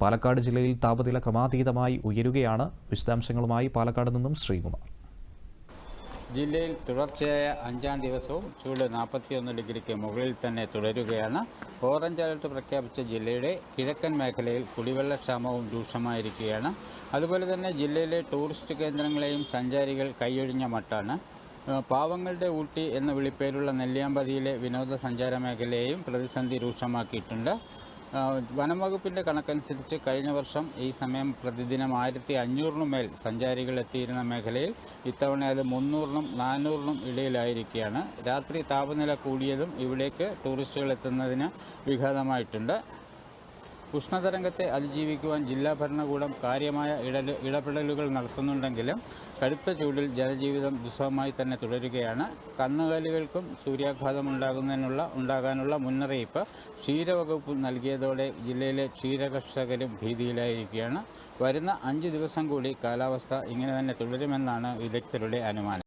പാലക്കാട് ജില്ലയിൽ താപനില ക്രമാതീതമായി ഉയരുകയാണ്. വിശദാംശങ്ങളുമായി പാലക്കാട് നിന്നും ശ്രീകുമാർ. ജില്ലയിൽ തുടർച്ചയായ അഞ്ചാം ദിവസവും ചൂട് നാൽപ്പത്തിയൊന്ന് ഡിഗ്രിക്ക് മുകളിൽ തന്നെ തുടരുകയാണ്. ഓറഞ്ച് അലർട്ട് പ്രഖ്യാപിച്ച ജില്ലയുടെ കിഴക്കൻ മേഖലയിൽ കുടിവെള്ളക്ഷാമവും രൂക്ഷമായിരിക്കുകയാണ്. അതുപോലെ തന്നെ ജില്ലയിലെ ടൂറിസ്റ്റ് കേന്ദ്രങ്ങളെയും സഞ്ചാരികൾ കൈയൊഴിഞ്ഞ മട്ടാണ്. പാവങ്ങളുടെ ഊട്ടി എന്ന വിളിപ്പേരുള്ള നെല്ലിയാമ്പതിയിലെ വിനോദസഞ്ചാര മേഖലയെയും പ്രതിസന്ധി രൂക്ഷമാക്കിയിട്ടുണ്ട്. വനം വകുപ്പിന്റെ കണക്കനുസരിച്ച് കഴിഞ്ഞ വർഷം ഈ സമയം പ്രതിദിനം ആയിരത്തി അഞ്ഞൂറിനു മേൽ സഞ്ചാരികൾ എത്തിയിരുന്ന മേഖലയിൽ ഇത്തവണ അത് മുന്നൂറിനും നാനൂറിനും ഇടയിലായിരിക്കുകയാണ്. രാത്രി താപനില കൂടിയതും ഇവിടേക്ക് ടൂറിസ്റ്റുകൾ എത്തുന്നതിന് വിഘാതമായിട്ടുണ്ട്. ഉഷ്ണതരംഗത്തെ അതിജീവിക്കുവാൻ ജില്ലാ ഭരണകൂടം കാര്യമായ ഇട ഇടപെടലുകൾ നടത്തുന്നുണ്ടെങ്കിലും കടുത്ത ചൂടിൽ ജനജീവിതം ദുസ്സഹമായി തന്നെ തുടരുകയാണ്. കന്നുകാലികൾക്കും സൂര്യാഘാതം ഉണ്ടാകുന്നതിനുള്ള ഉണ്ടാകാനുള്ള മുന്നറിയിപ്പ് ക്ഷീരവകുപ്പ് നൽകിയതോടെ ജില്ലയിലെ ക്ഷീരകർഷകരും ഭീതിയിലായിരിക്കുകയാണ്. വരുന്ന അഞ്ച് ദിവസം കൂടി കാലാവസ്ഥ ഇങ്ങനെ തന്നെ തുടരുമെന്നാണ് വിദഗ്ധരുടെ അനുമാനം.